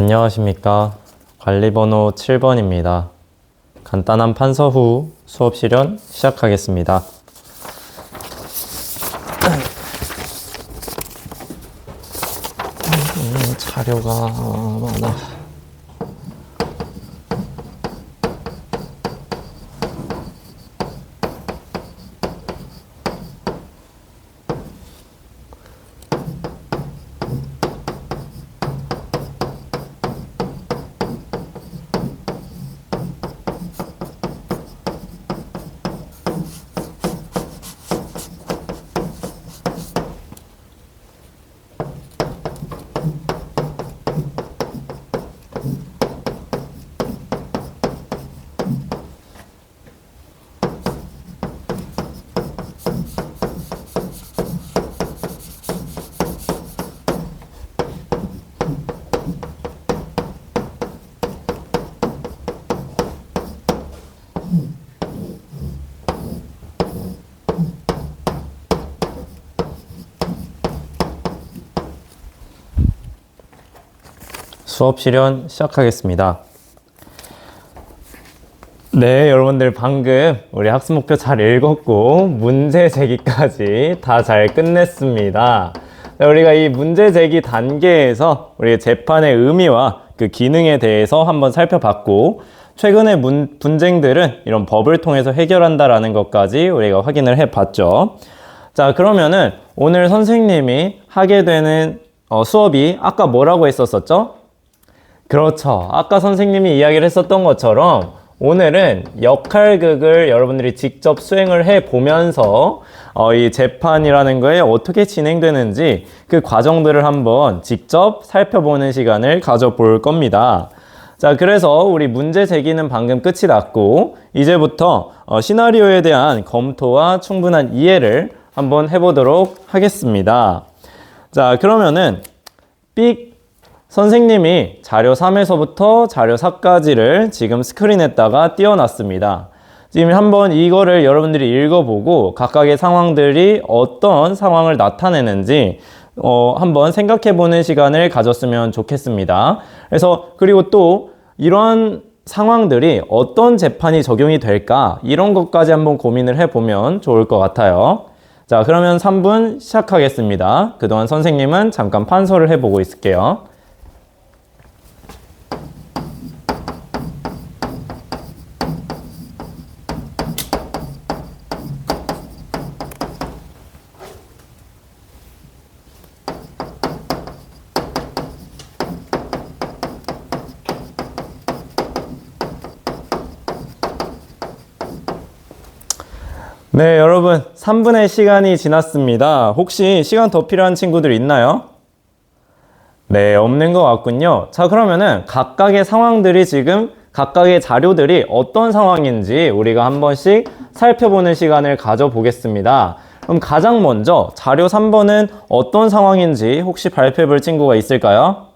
안녕하십니까. 관리번호 7번입니다. 간단한 판서 후 수업 실현 시작하겠습니다. 음, 자료가 많아. 수업 실현 시작하겠습니다. 네, 여러분들 방금 우리 학습 목표 잘 읽었고 문제 제기까지 다 잘 끝냈습니다. 자, 우리가 이 문제 제기 단계에서 우리 재판의 의미와 그 기능에 대해서 한번 살펴봤고 최근의 문, 분쟁들은 이런 법을 통해서 해결한다라는 것까지 우리가 확인을 해봤죠. 자, 그러면은 오늘 선생님이 하게 되는 어, 수업이 아까 뭐라고 했었었죠? 그렇죠. 아까 선생님이 이야기를 했었던 것처럼 오늘은 역할극을 여러분들이 직접 수행을 해 보면서 어, 이 재판이라는 거에 어떻게 진행되는지 그 과정들을 한번 직접 살펴보는 시간을 가져볼 겁니다. 자, 그래서 우리 문제 제기는 방금 끝이 났고 이제부터 어, 시나리오에 대한 검토와 충분한 이해를 한번 해보도록 하겠습니다. 자, 그러면은 삑 선생님이 자료 3에서부터 자료 4까지를 지금 스크린에다가 띄워놨습니다. 지금 한번 이거를 여러분들이 읽어보고 각각의 상황들이 어떤 상황을 나타내는지 어, 한번 생각해보는 시간을 가졌으면 좋겠습니다. 그래서 그리고 또 이러한 상황들이 어떤 재판이 적용이 될까 이런 것까지 한번 고민을 해보면 좋을 것 같아요. 자, 그러면 3분 시작하겠습니다. 그동안 선생님은 잠깐 판서를 해보고 있을게요. 네, 여러분. 3분의 시간이 지났습니다. 혹시 시간 더 필요한 친구들 있나요? 네, 없는 것 같군요. 자, 그러면은 각각의 상황들이 지금 각각의 자료들이 어떤 상황인지 우리가 한 번씩 살펴보는 시간을 가져보겠습니다. 그럼 가장 먼저 자료 3번은 어떤 상황인지 혹시 발표해 볼 친구가 있을까요?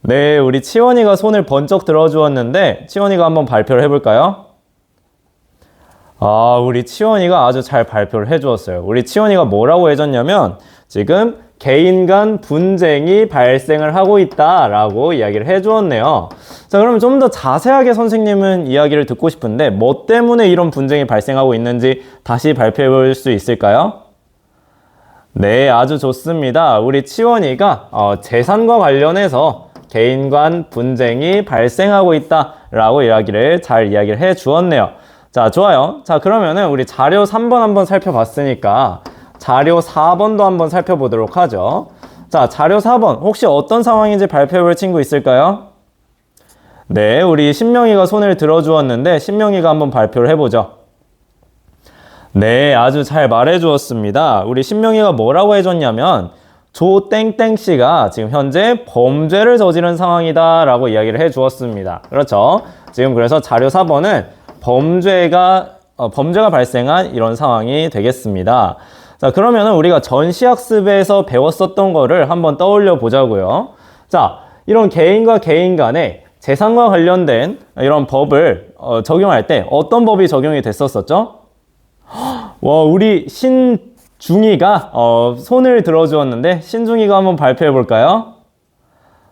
네, 우리 치원이가 손을 번쩍 들어주었는데 치원이가 한번 발표를 해볼까요? 아, 우리 치원이가 아주 잘 발표를 해주었어요. 우리 치원이가 뭐라고 해줬냐면 지금 개인 간 분쟁이 발생을 하고 있다라고 이야기를 해주었네요. 자, 그러면 좀 더 자세하게 선생님은 이야기를 듣고 싶은데 뭐 때문에 이런 분쟁이 발생하고 있는지 다시 발표해 볼 수 있을까요? 네, 아주 좋습니다. 우리 치원이가 어, 재산과 관련해서 개인 간 분쟁이 발생하고 있다라고 이야기를 잘 이야기를 해 주었네요. 자, 좋아요. 자, 그러면은 우리 자료 3번 한번 살펴봤으니까 자료 4번도 한번 살펴보도록 하죠. 자, 자료 4번. 혹시 어떤 상황인지 발표해볼 친구 있을까요? 네, 우리 신명이가 손을 들어주었는데 신명이가 한번 발표를 해보죠. 네, 아주 잘 말해주었습니다. 우리 신명이가 뭐라고 해줬냐면 조땡땡 씨가 지금 현재 범죄를 저지른 상황이다라고 이야기를 해주었습니다. 그렇죠? 지금 그래서 자료 4번은 범죄가 어, 범죄가 발생한 이런 상황이 되겠습니다. 자, 그러면 우리가 전시학습에서 배웠었던 거를 한번 떠올려 보자고요. 자, 이런 개인과 개인 간의 재산과 관련된 이런 법을 어, 적용할 때 어떤 법이 적용이 됐었었죠? 와, 우리 신중이가 어, 손을 들어주었는데 신중이가 한번 발표해 볼까요?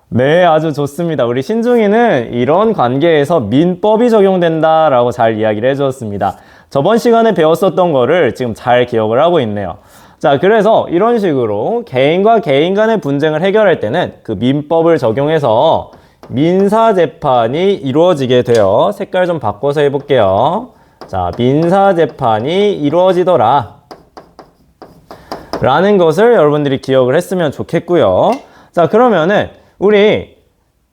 네, 아주 좋습니다. 우리 신중이는 이런 관계에서 민법이 적용된다라고 잘 이야기를 해주었습니다. 저번 시간에 배웠었던 거를 지금 잘 기억을 하고 있네요. 자, 그래서 이런 식으로 개인과 개인 간의 분쟁을 해결할 때는 그 민법을 적용해서 민사재판이 이루어지게 돼요. 색깔 좀 바꿔서 해볼게요. 자, 민사재판이 이루어지더라. 라는 것을 여러분들이 기억을 했으면 좋겠고요. 자, 그러면은 우리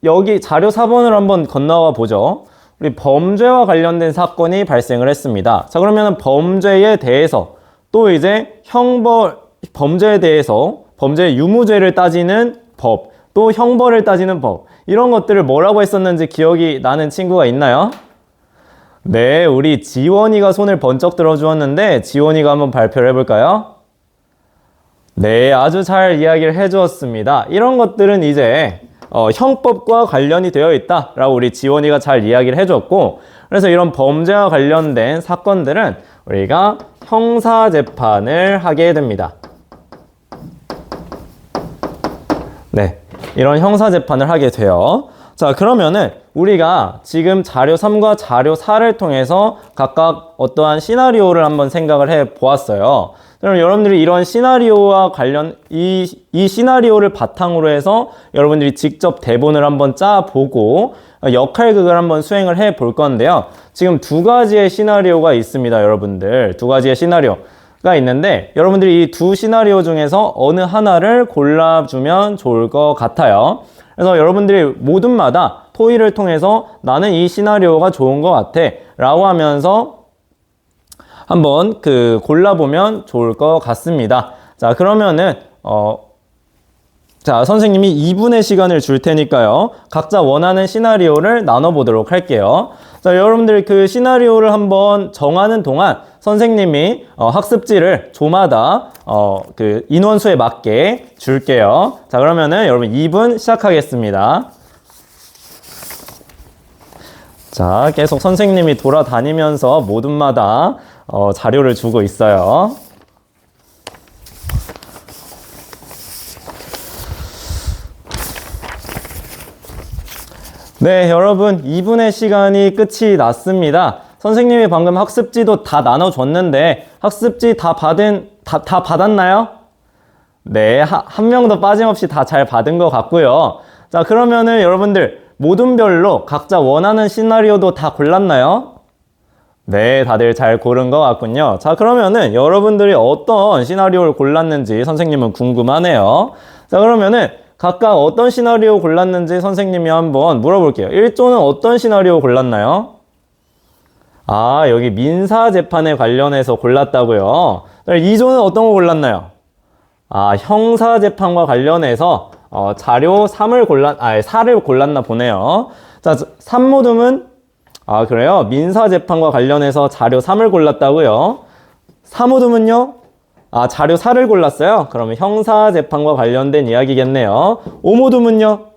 여기 자료 4번을 한번 건너가 보죠. 우리 범죄와 관련된 사건이 발생을 했습니다. 자, 그러면은 범죄에 대해서 또 이제 형벌 범죄에 대해서 범죄 유무죄를 따지는 법, 또 형벌을 따지는 법 이런 것들을 뭐라고 했었는지 기억이 나는 친구가 있나요? 네, 우리 지원이가 손을 번쩍 들어주었는데 지원이가 한번 발표를 해볼까요? 네, 아주 잘 이야기를 해주었습니다. 이런 것들은 이제 어, 형법과 관련이 되어 있다라고 우리 지원이가 잘 이야기를 해줬고 그래서 이런 범죄와 관련된 사건들은 우리가 형사 재판을 하게 됩니다. 네, 이런 형사 재판을 하게 돼요. 자, 그러면은 우리가 지금 자료 3과 자료 4를 통해서 각각 어떠한 시나리오를 한번 생각을 해 보았어요. 그럼 여러분들이 이런 시나리오와 관련 이, 이 시나리오를 바탕으로 해서 여러분들이 직접 대본을 한번 짜 보고 역할극을 한번 수행을 해 볼 건데요. 지금 두 가지의 시나리오가 있습니다, 여러분들. 두 가지의 시나리오 가 있는데 여러분들이 이 두 시나리오 중에서 어느 하나를 골라주면 좋을 것 같아요. 그래서 여러분들이 모든마다 토의를 통해서 나는 이 시나리오가 좋은 것 같아 라고 하면서 한번 그 골라보면 좋을 것 같습니다. 자, 그러면은, 어, 자, 선생님이 2분의 시간을 줄 테니까요. 각자 원하는 시나리오를 나눠보도록 할게요. 자, 여러분들 그 시나리오를 한번 정하는 동안 선생님이 어, 학습지를 조마다 어, 그 인원수에 맞게 줄게요. 자, 그러면은 여러분 2분 시작하겠습니다. 자, 계속 선생님이 돌아다니면서 모든마다 어, 자료를 주고 있어요. 네, 여러분 2분의 시간이 끝이 났습니다. 선생님이 방금 학습지도 다 나눠줬는데 학습지 다 받은 다, 다 받았나요? 네, 한 명도 빠짐없이 다 잘 받은 것 같고요. 자, 그러면은 여러분들 모든 별로 각자 원하는 시나리오도 다 골랐나요? 네, 다들 잘 고른 것 같군요. 자, 그러면은 여러분들이 어떤 시나리오를 골랐는지 선생님은 궁금하네요. 자, 그러면은 각각 어떤 시나리오 골랐는지 선생님이 한번 물어볼게요. 1조는 어떤 시나리오 골랐나요? 아, 여기 민사 재판에 관련해서 골랐다고요. 2조는 어떤 거 골랐나요? 아, 형사 재판과 관련해서 어, 자료 3을 골랐, 아, 4를 골랐나 보네요. 자, 3모둠은 아, 그래요? 민사재판과 관련해서 자료 3을 골랐다고요? 3모둠은요? 아, 자료 4를 골랐어요? 그러면 형사재판과 관련된 이야기겠네요. 5모둠은요?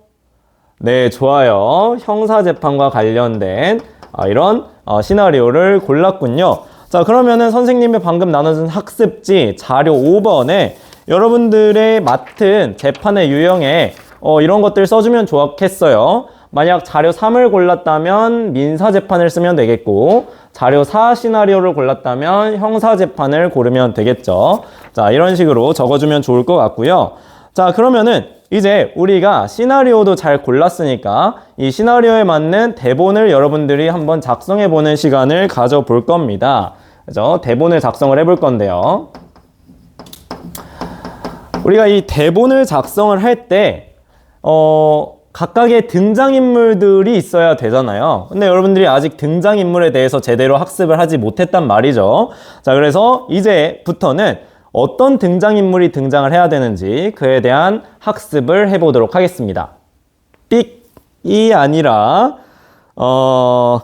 네, 좋아요. 형사재판과 관련된 아, 이런 어, 시나리오를 골랐군요. 자, 그러면은 선생님이 방금 나눠준 학습지 자료 5번에 여러분들의 맡은 재판의 유형에 어, 이런 것들 써주면 좋겠어요. 만약 자료 3을 골랐다면 민사 재판을 쓰면 되겠고 자료 4 시나리오를 골랐다면 형사 재판을 고르면 되겠죠. 자, 이런 식으로 적어주면 좋을 것 같고요. 자, 그러면은 이제 우리가 시나리오도 잘 골랐으니까 이 시나리오에 맞는 대본을 여러분들이 한번 작성해 보는 시간을 가져볼 겁니다. 그죠? 대본을 작성을 해볼 건데요. 우리가 이 대본을 작성을 할 때, 어, 각각의 등장인물들이 있어야 되잖아요. 근데 여러분들이 아직 등장인물에 대해서 제대로 학습을 하지 못했단 말이죠. 자, 그래서 이제부터는 어떤 등장인물이 등장을 해야 되는지 그에 대한 학습을 해보도록 하겠습니다. 삑이 아니라, 어,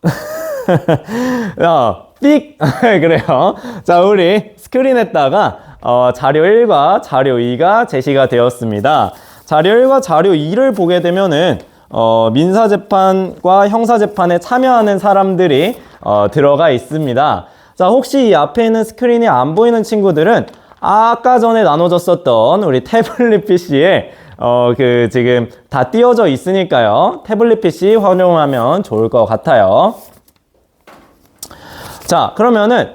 야, 삑! 그래요. 자, 우리 스크린에다가 어, 자료 1과 자료 2가 제시가 되었습니다. 자료 1과 자료 2를 보게 되면은 어, 민사재판과 형사재판에 참여하는 사람들이 어, 들어가 있습니다. 자, 혹시 이 앞에 있는 스크린이 안 보이는 친구들은 아까 전에 나눠줬었던 우리 태블릿 PC에 어, 그, 지금 다 띄워져 있으니까요. 태블릿 PC 활용하면 좋을 것 같아요. 자, 그러면은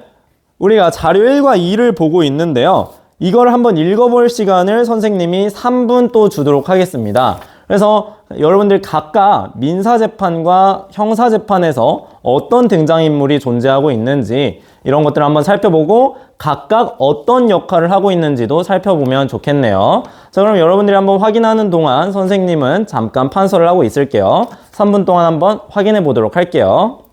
우리가 자료 1과 2를 보고 있는데요. 이걸 한번 읽어볼 시간을 선생님이 3분 또 주도록 하겠습니다. 그래서 여러분들 각각 민사재판과 형사재판에서 어떤 등장인물이 존재하고 있는지 이런 것들을 한번 살펴보고 각각 어떤 역할을 하고 있는지도 살펴보면 좋겠네요. 자, 그럼 여러분들이 한번 확인하는 동안 선생님은 잠깐 판서를 하고 있을게요. 3분 동안 한번 확인해 보도록 할게요.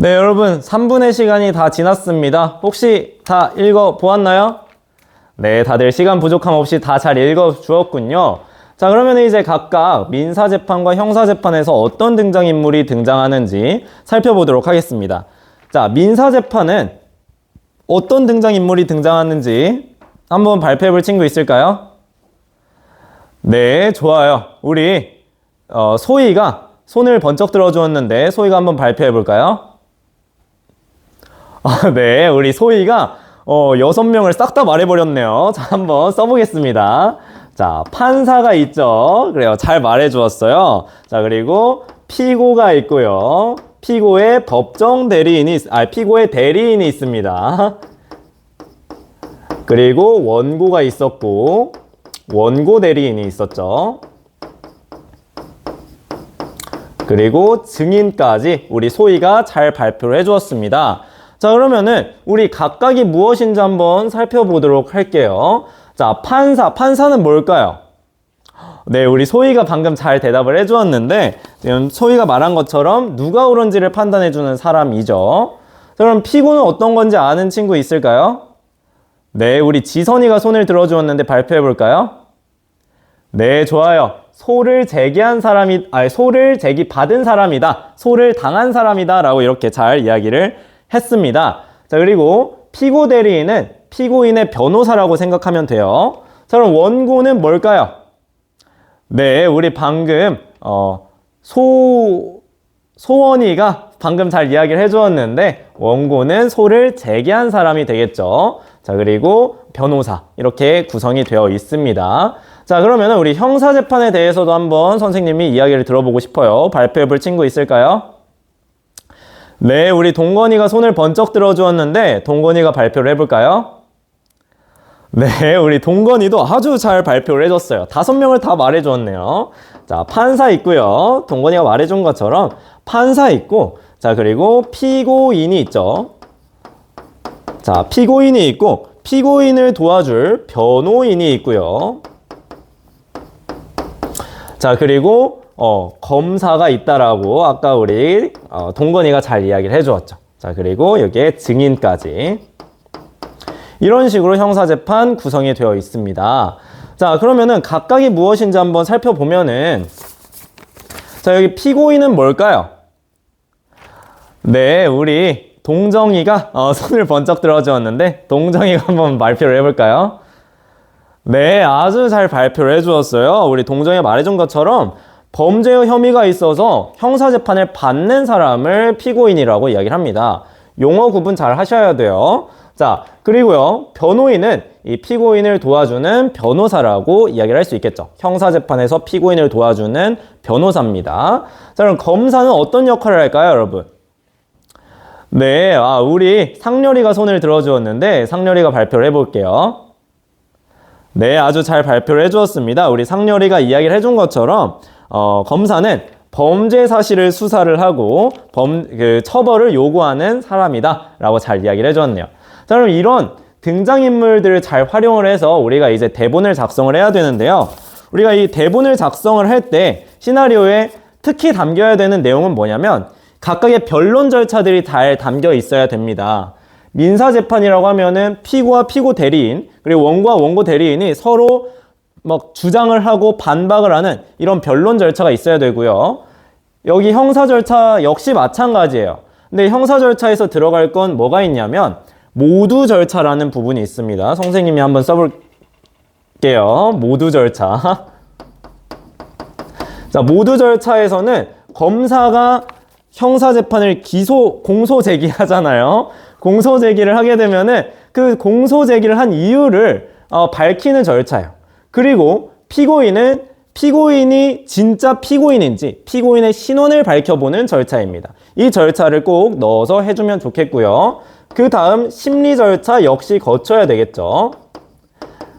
네, 여러분, 3분의 시간이 다 지났습니다. 혹시 다 읽어 보았나요? 네, 다들 시간 부족함 없이 다 잘 읽어 주었군요. 자, 그러면 이제 각각 민사 재판과 형사 재판에서 어떤 등장 인물이 등장하는지 살펴보도록 하겠습니다. 자, 민사 재판은 어떤 등장 인물이 등장하는지 한번 발표해 볼 친구 있을까요? 네, 좋아요. 우리 어, 소희가 손을 번쩍 들어 주었는데 소희가 한번 발표해 볼까요? 아, 네, 우리 소희가 어, 여섯 명을 싹 다 말해버렸네요. 자, 한번 써보겠습니다. 자, 판사가 있죠. 그래요. 잘 말해주었어요. 자, 그리고 피고가 있고요. 피고의 법정 대리인이, 있- 아, 피고의 대리인이 있습니다. 그리고 원고가 있었고, 원고 대리인이 있었죠. 그리고 증인까지 우리 소희가 잘 발표를 해주었습니다. 자, 그러면은 우리 각각이 무엇인지 한번 살펴보도록 할게요. 자, 판사. 판사는 뭘까요? 네, 우리 소희가 방금 잘 대답을 해주었는데, 소희가 말한 것처럼 누가 옳은지를 판단해주는 사람이죠. 자, 그럼 피고는 어떤 건지 아는 친구 있을까요? 네, 우리 지선이가 손을 들어주었는데 발표해볼까요? 네, 좋아요. 소를 제기한 사람이, 아니, 소를 제기 받은 사람이다. 소를 당한 사람이다. 라고 이렇게 잘 이야기를 했습니다. 자, 그리고 피고 대리인은 피고인의 변호사라고 생각하면 돼요. 자, 그럼 원고는 뭘까요? 네, 우리 방금, 어, 소, 소원이가 방금 잘 이야기를 해주었는데, 원고는 소를 제기한 사람이 되겠죠. 자, 그리고 변호사. 이렇게 구성이 되어 있습니다. 자, 그러면 우리 형사 재판에 대해서도 한번 선생님이 이야기를 들어보고 싶어요. 발표해 볼 친구 있을까요? 네, 우리 동건이가 손을 번쩍 들어주었는데, 동건이가 발표를 해볼까요? 네, 우리 동건이도 아주 잘 발표를 해줬어요. 다섯 명을 다 말해주었네요. 자, 판사 있고요. 동건이가 말해준 것처럼 판사 있고, 자, 그리고 피고인이 있죠. 자, 피고인이 있고, 피고인을 도와줄 변호인이 있고요. 자, 그리고, 어, 검사가 있다라고 아까 우리, 어, 동건이가 잘 이야기를 해주었죠. 자, 그리고 여기에 증인까지. 이런 식으로 형사재판 구성이 되어 있습니다. 자, 그러면은 각각이 무엇인지 한번 살펴보면은, 자, 여기 피고인은 뭘까요? 네, 우리 동정이가 어, 손을 번쩍 들어주었는데, 동정이가 한번 발표를 해볼까요? 네, 아주 잘 발표를 해주었어요. 우리 동정이 말해준 것처럼 범죄 혐의가 있어서 형사재판을 받는 사람을 피고인이라고 이야기를 합니다. 용어 구분 잘 하셔야 돼요. 자, 그리고요, 변호인은 이 피고인을 도와주는 변호사라고 이야기를 할 수 있겠죠. 형사재판에서 피고인을 도와주는 변호사입니다. 자, 그럼 검사는 어떤 역할을 할까요, 여러분? 네, 아, 우리 상렬이가 손을 들어주었는데, 상렬이가 발표를 해볼게요. 네, 아주 잘 발표를 해주었습니다. 우리 상렬이가 이야기를 해준 것처럼, 어, 검사는 범죄 사실을 수사를 하고, 범, 그, 처벌을 요구하는 사람이다. 라고 잘 이야기를 해주었네요. 자, 그럼 이런 등장인물들을 잘 활용을 해서 우리가 이제 대본을 작성을 해야 되는데요. 우리가 이 대본을 작성을 할 때 시나리오에 특히 담겨야 되는 내용은 뭐냐면 각각의 변론 절차들이 잘 담겨 있어야 됩니다. 민사재판이라고 하면은 피고와 피고 대리인 그리고 원고와 원고 대리인이 서로 막 주장을 하고 반박을 하는 이런 변론 절차가 있어야 되고요. 여기 형사 절차 역시 마찬가지예요. 근데 형사 절차에서 들어갈 건 뭐가 있냐면 모두 절차라는 부분이 있습니다. 선생님이 한번 써볼게요. 모두 절차. 자, 모두 절차에서는 검사가 형사 재판을 기소 공소 제기하잖아요. 공소 제기를 하게 되면은 그 공소 제기를 한 이유를 어, 밝히는 절차예요. 그리고 피고인은 피고인이 진짜 피고인인지 피고인의 신원을 밝혀보는 절차입니다. 이 절차를 꼭 넣어서 해주면 좋겠고요. 그 다음 심리 절차 역시 거쳐야 되겠죠.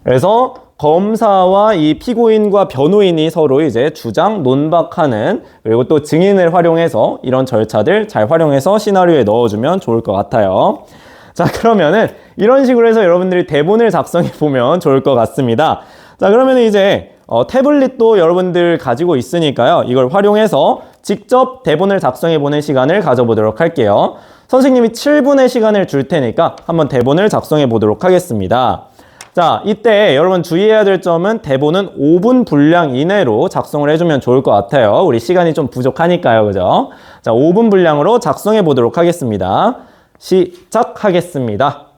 그래서 검사와 이 피고인과 변호인이 서로 이제 주장 논박하는 그리고 또 증인을 활용해서 이런 절차들 잘 활용해서 시나리오에 넣어주면 좋을 것 같아요. 자 그러면은 이런 식으로 해서 여러분들이 대본을 작성해 보면 좋을 것 같습니다. 자 그러면 이제 어, 태블릿도 여러분들 가지고 있으니까요. 이걸 활용해서 직접 대본을 작성해 보는 시간을 가져보도록 할게요. 선생님이 7분의 시간을 줄 테니까 한번 대본을 작성해 보도록 하겠습니다. 자, 이때 여러분 주의해야 될 점은 대본은 5분 분량 이내로 작성을 해주면 좋을 것 같아요. 우리 시간이 좀 부족하니까요. 그죠? 자, 5분 분량으로 작성해 보도록 하겠습니다. 시작하겠습니다.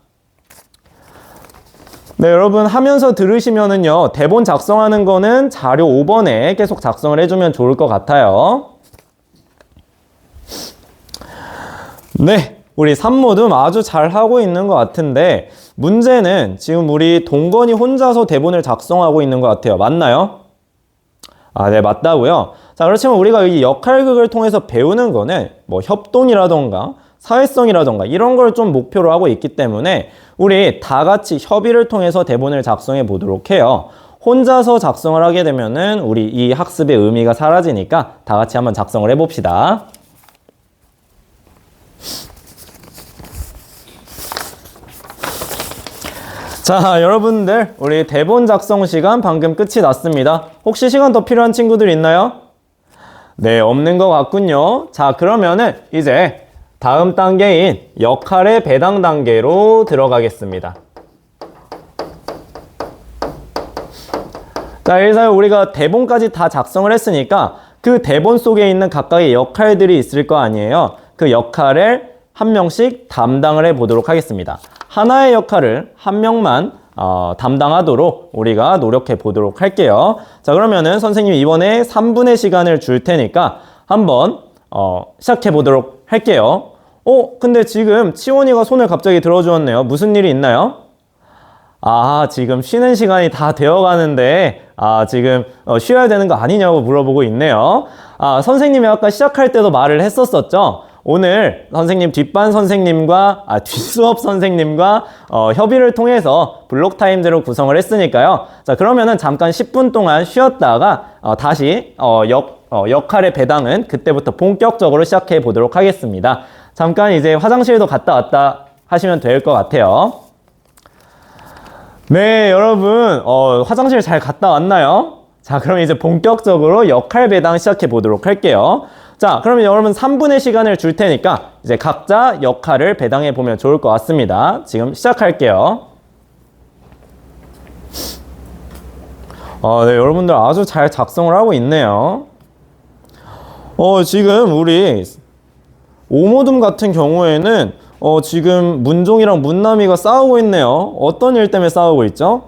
네, 여러분 하면서 들으시면은요, 대본 작성하는 거는 자료 5번에 계속 작성을 해주면 좋을 것 같아요. 네, 우리 산모듬 아주 잘 하고 있는 것 같은데, 문제는 지금 우리 동건이 혼자서 대본을 작성하고 있는 것 같아요. 맞나요? 아, 네, 맞다고요. 자, 그렇지만 우리가 이 역할극을 통해서 배우는 거는 뭐 협동이라던가 사회성이라던가 이런 걸 좀 목표로 하고 있기 때문에 우리 다 같이 협의를 통해서 대본을 작성해 보도록 해요. 혼자서 작성을 하게 되면은 우리 이 학습의 의미가 사라지니까 다 같이 한번 작성을 해 봅시다. 자, 여러분들, 우리 대본 작성 시간 방금 끝이 났습니다. 혹시 시간 더 필요한 친구들 있나요? 네, 없는 것 같군요. 자, 그러면은 이제 다음 단계인 역할의 배당 단계로 들어가겠습니다. 자, 일단 우리가 대본까지 다 작성을 했으니까 그 대본 속에 있는 각각의 역할들이 있을 거 아니에요. 그 역할을 한 명씩 담당을 해 보도록 하겠습니다. 하나의 역할을 한 명만 어, 담당하도록 우리가 노력해 보도록 할게요. 자, 그러면은 선생님 이번에 3분의 시간을 줄 테니까 한번 어, 시작해 보도록 할게요. 어, 근데 지금 치원이가 손을 갑자기 들어주었네요. 무슨 일이 있나요? 아, 지금 쉬는 시간이 다 되어 가는데, 아, 지금 어, 쉬어야 되는 거 아니냐고 물어보고 있네요. 아, 선생님이 아까 시작할 때도 말을 했었었죠? 오늘 선생님 뒷반 선생님과 아, 뒷수업 선생님과 어, 협의를 통해서 블록 타임제로 구성을 했으니까요. 자 그러면은 잠깐 10분 동안 쉬었다가 어, 다시 어, 역, 어, 역할의 배당은 그때부터 본격적으로 시작해 보도록 하겠습니다. 잠깐 이제 화장실도 갔다 왔다 하시면 될 것 같아요. 네 여러분 어, 화장실 잘 갔다 왔나요? 자 그럼 이제 본격적으로 역할 배당 시작해 보도록 할게요. 자, 그러면 여러분 3분의 시간을 줄 테니까 이제 각자 역할을 배당해 보면 좋을 것 같습니다. 지금 시작할게요. 어, 네, 여러분들 아주 잘 작성을 하고 있네요. 어, 지금 우리 오모둠 같은 경우에는 어, 지금 문종이랑 문남이가 싸우고 있네요. 어떤 일 때문에 싸우고 있죠?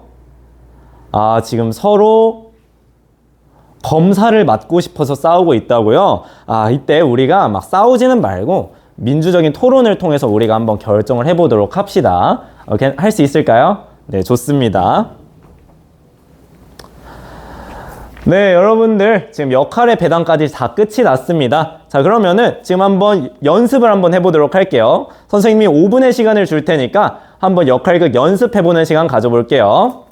아, 지금 서로 검사를 맡고 싶어서 싸우고 있다고요? 아, 이때 우리가 막 싸우지는 말고 민주적인 토론을 통해서 우리가 한번 결정을 해보도록 합시다. 할 수 있을까요? 네, 좋습니다. 네, 여러분들 지금 역할의 배당까지 다 끝이 났습니다. 자, 그러면은 지금 한번 연습을 한번 해보도록 할게요. 선생님이 5분의 시간을 줄 테니까 한번 역할극 연습해보는 시간 가져볼게요.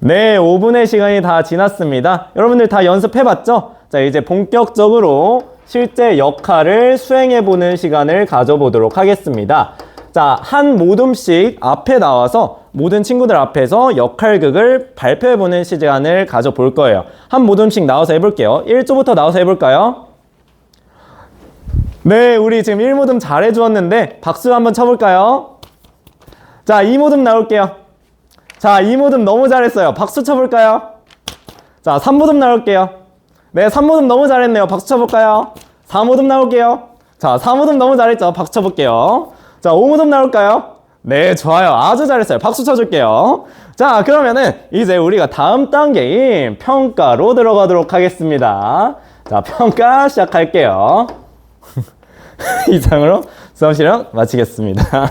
네, 5분의 시간이 다 지났습니다. 여러분들 다 연습해봤죠? 자, 이제 본격적으로 실제 역할을 수행해보는 시간을 가져보도록 하겠습니다. 자, 한 모둠씩 앞에 나와서 모든 친구들 앞에서 역할극을 발표해보는 시간을 가져볼 거예요. 한 모둠씩 나와서 해볼게요. 1조부터 나와서 해볼까요? 네, 우리 지금 1모둠 잘해주었는데 박수 한번 쳐볼까요? 자, 2모둠 나올게요. 자, 2모듬 너무 잘했어요. 박수 쳐볼까요? 자, 3모듬 나올게요. 네, 3모듬 너무 잘했네요. 박수 쳐볼까요? 4모듬 나올게요. 자, 4모듬 너무 잘했죠? 박수 쳐볼게요. 자, 5모듬 나올까요? 네, 좋아요. 아주 잘했어요. 박수 쳐줄게요. 자, 그러면은 이제 우리가 다음 단계인 평가로 들어가도록 하겠습니다. 자, 평가 시작할게요. 이상으로 수업 실험 마치겠습니다.